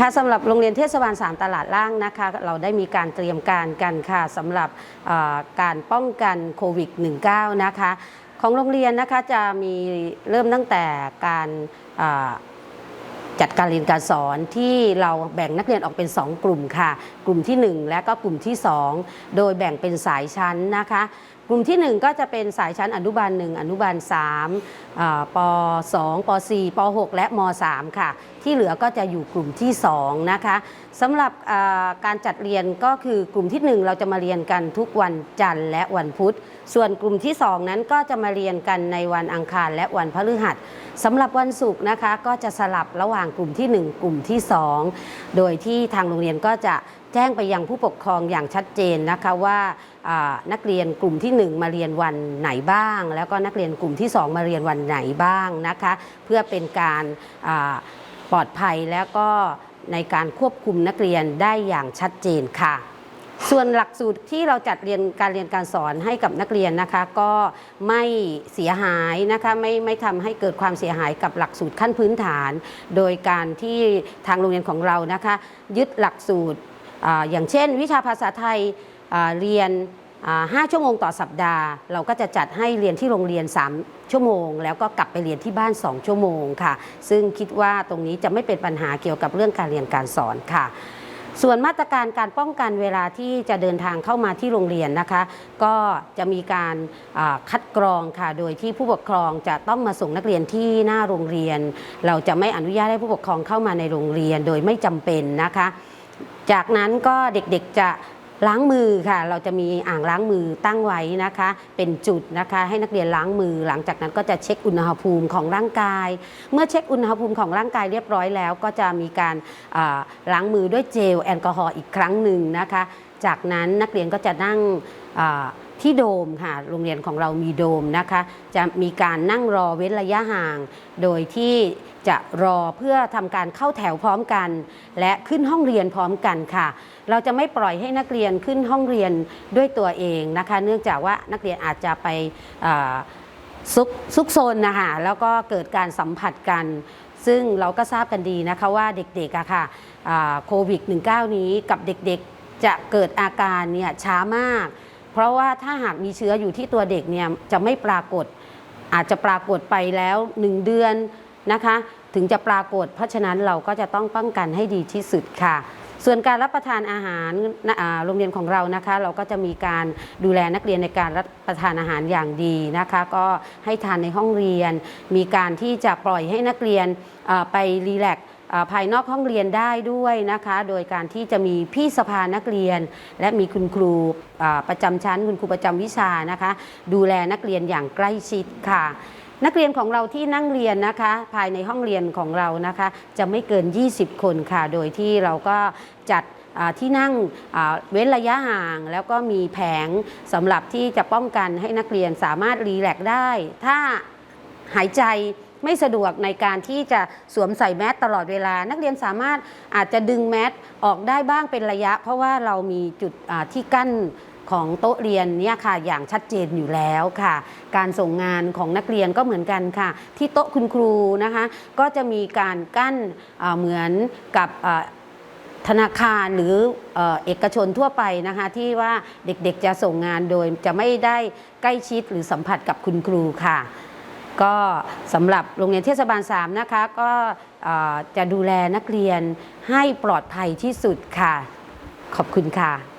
ค่ะสำหรับโรงเรียนเทศบาล 3 ตลาดล่างนะคะเราได้มีการเตรียมการกันค่ะสำหรับการป้องกันโควิด -19 นะคะของโรงเรียนนะคะจะมีเริ่มตั้งแต่การจัดการเรียนการสอนที่เราแบ่งนักเรียนออกเป็น 2 กลุ่มค่ะ กลุ่มทีหนึ่1 และก็กลุ่มที่ 2 โดยแบ่งเป็นสายชั้นนะคะ กลุ่มที่ 1 ก็จะเป็นสายชั้นอนุบาล 1 อนุบาล3อ่าป2 ป 4 ป 6 และม 3 ค่ะ ที่เหลือก็จะอยู่กลุ่มที่ 2 นะคะสำหรับการจัดเรียนก็คือกลุ่มที่ 1 เราจะมาเรียนกันทุกวันจันทร์และวันพุธ ส่วนกลุ่มที่ 2 นั้นก็จะมาเรียนกันในวันอังคารและวันพฤหัสสำหรับวันศุกร์นะคะก็จะสลับระหว่างกลุ่มที่ 1 กลุ่มที่ 2 โดยที่ทางโรงเรียนก็จะแจ้งไปยังผู้ปกครองอย่างชัดเจนนะคะว่า นักเรียนกลุ่มที่ 1 มาเรียนวันไหนบ้าง แล้วก็นักเรียนกลุ่มที่ 2 มาเรียนวันไหนบ้างนะคะ เพื่อเป็นการปลอดภัยแล้วก็ในการควบคุมนักเรียนได้อย่างชัดเจนค่ะ ส่วนหลักสูตรที่เราจัดเรียนการเรียนการสอนให้กับนักเรียนนะคะ ก็ไม่เสียหายนะคะไม่ไม่ทำให้เกิดความเสียหายกับหลักสูตรขั้นพื้นฐาน โดยการที่ทางโรงเรียนของเรานะคะ ยึดหลักสูตรออย่างเช่น วิชาภาษาไทย เรียนอ่า5ชั่วโมงต่อสัปดาห์ เราก็จะจัดให้เรียนที่โรงเรียน 3 ชั่วโมง แล้วก็กลับไปเรียนที่บ้าน 2 ชั่วโมงค่ะ ซึ่งคิดว่าตรงนี้จะไม่เป็นปัญหาเกี่ยวกับเรื่องการเรียนการสอนค่ะส่วนมาตรการการป้องกันเวลาที่จะเดินทางเข้ามาที่โรงเรียนนะคะ ก็จะมีการคัดกรองค่ะ โดยที่ผู้ปกครองจะต้องมาส่งนักเรียนที่หน้าโรงเรียน เราจะไม่อนุญาตให้ผู้ปกครองเข้ามาในโรงเรียน โดยไม่จำเป็นนะคะ จากนั้นก็เด็กๆจะ ล้างมือค่ะ เราจะมีอ่างล้างมือตั้งไว้นะคะ เป็นจุดนะคะ ให้นักเรียนล้างมือ หลังจากนั้นก็จะเช็คอุณหภูมิของร่างกาย เมื่อเช็คอุณหภูมิของร่างกายเรียบร้อยแล้ว ก็จะมีการล้างมือด้วยเจลแอลกอฮอล์อีกครั้งหนึ่งนะคะ จากนั้นนักเรียนก็จะนั่ง ที่โดมค่ะโรงเรียนของเรามีโดมนะคะ จะมีการนั่งรอเว้นระยะห่าง โดยที่จะรอเพื่อทำการเข้าแถวพร้อมกัน และขึ้นห้องเรียนพร้อมกันค่ะ เราจะไม่ปล่อยให้นักเรียนขึ้นห้องเรียนด้วยตัวเองนะคะ เนื่องจากว่านักเรียนอาจจะไปซุกซุกซนนะคะแล้วก็เกิดการสัมผัสกัน ซึ่งเราก็ทราบกันดีนะคะว่าเด็กๆอะค่ะโควิด -19 นี้กับเด็กๆจะเกิดอาการเนี่ยช้ามาก เพราะว่าถ้าหากมีเชื้ออยู่ที่ตัวเด็กเนี่ยจะไม่ปรากฏ อาจจะปรากฏไปแล้ว 1 เดือนนะคะ ถึงจะปรากฏ เพราะฉะนั้นเราก็จะต้องป้องกันให้ดีที่สุดค่ะ ส่วนการรับประทานอาหารโรงเรียนของเรานะคะ เราก็จะมีการดูแลนักเรียนในการรับประทานอาหารอย่างดีนะคะ ก็ให้ทานในห้องเรียน มีการที่จะปล่อยให้นักเรียนไปรีแลกซ์ ภายนอกห้องเรียนได้ด้วยนะคะ โดยการที่จะมีพี่สภานักเรียน และมีคุณครูประจำชั้น คุณครูประจำวิชานะคะ ดูแลนักเรียนอย่างใกล้ชิดค่ะนักเรียนของเราที่นั่งเรียนนะคะ ภายในห้องเรียนของเรานะคะ จะไม่เกิน 20 คนค่ะ โดยที่เราก็จัดที่นั่งเว้นระยะห่าง แล้วก็มีแผงสำหรับที่จะป้องกันให้นักเรียนสามารถรีแลกซ์ได้ ถ้าหายใจ ไม่สะดวกในการที่จะสวมใส่แมสตลอดเวลา นักเรียนสามารถอาจจะดึงแมสออกได้บ้างเป็นระยะ เพราะว่าเรามีจุดที่กั้นของโต๊ะเรียนเนี่ยค่ะอย่างชัดเจนอยู่แล้วค่ะ การส่งงานของนักเรียนก็เหมือนกันค่ะ ที่โต๊ะคุณครูนะคะก็จะมีการกั้นเหมือนกับธนาคารหรือเอกชนทั่วไปนะคะที่ว่าเด็กๆจะส่งงานโดยจะไม่ได้ใกล้ชิดหรือสัมผัสกับคุณครูค่ะ ก็สำหรับโรงเรียนเทศบาล 3 นะคะ ก็จะดูแลนักเรียนให้ปลอดภัยที่สุดค่ะ ขอบคุณค่ะ